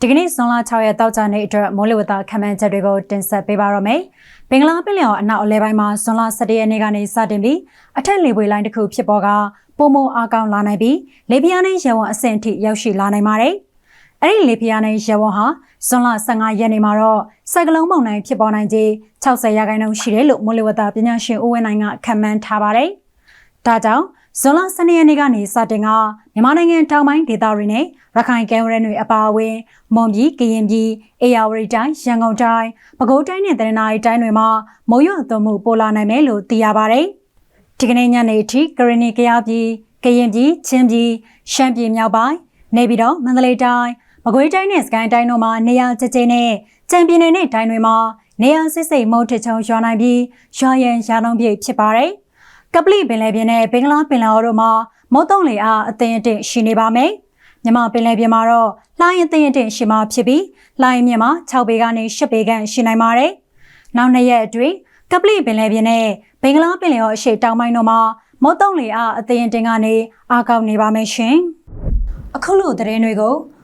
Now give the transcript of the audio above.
ဒီကနေ့ဇွန်လ6ရက်တောက်ကြနေ့အတွက်မိုးလေဝသခန့်မှန်းချက်တွေကိုတင်ဆက်ပေးပါရမယ်။ဘင်္ဂလားပင်လယ်အော်အနောက်အလဲပိုင်းမှာဇွန်လ17ရက်နေ့ကနေစတင်ပြီးအထက်လေပွေလိုင်းတစ်ခုဖြစ်ပေါ်ကပုံမအားကောင်းလာနိုင်ပြီးလေပြင်းနဲ့ရေဝန်အဆင့်အထိရောက်ရှိလာနိုင်ပါတယ်။အဲ့ဒီလေပြင်းနဲ့ရေဝန်ဟာဇွန်လ15ရက်နေ့မှာတော့စက်ကလုံးမုန်တိုင်းဖြစ်ပေါ်နိုင်ခြင်း60ရာခိုင်နှုန်းရှိတယ်လို့မိုးလေဝသပညာရှင်ဦးဝင်းနိုင်ကခန့်မှန်းထားပါတယ်။ဒါကြောင့် ဇွန်လ12ရက်နေ့ကနေစတင်ကမြန်မာနိုင်ငံတောင်ပိုင်းဒေသတွေနဲ့ရခိုင်ကမ်းရိုးတန်းတွေအပါအဝင်မွန်ပြည်ကရင်ပြည်အေရဝတီတိုင်းရန်ကုန်တိုင်းပဲခူးတိုင်းနဲ့တနင်္သာရီတိုင်းတွေမှာမိုးရွာသွန်းမှုပိုလာနိုင်မယ်လို့သိရပါတယ်။ဒီကနေ့ညနေအထိကရင်နီကရပြည်ကရင်ပြည်ချင်းပြည်ရှမ်းပြည်မြောက်ပိုင်းနေပြည်တော်မန္တလေးတိုင်းမကွေးတိုင်းနဲ့စကိုင်းတိုင်းတို့မှာနေရာကျကျနဲ့ကြံပြည်နယ်နဲ့တိုင်းတွေမှာနေရာစစ်စိတ်မုတ်ထချုံရွာနိုင်ပြီးရွာရန်ရာလုံးပြည့်ဖြစ်ပါတယ်။ ကပလီပင်လယ်ပြင်နဲ့ဘင်္ဂလားပင်လယ်အော်တို့မှာမုတ်တုံလေအားအသင်အင့်ရှိနေပါမယ်။မြမပင်လယ်ပြင်မှာတော့လှိုင်းအသင်အင့်ရှိမှဖြစ်ပြီးလှိုင်းမြင့်မှာ6ပေကနေ10ပေခန့်ရှိနိုင်ပါတယ်။နောက်နှစ်ရက်အတွင်းကပလီပင်လယ်ပြင်နဲ့ဘင်္ဂလားပင်လယ်အော်အရှေ့တောင်ပိုင်းတို့မှာမုတ်တုံလေအားအသင်အင့်ကနေအားကောင်းနေပါမယ်ရှင်။အခုလိုသတင်းတွေကို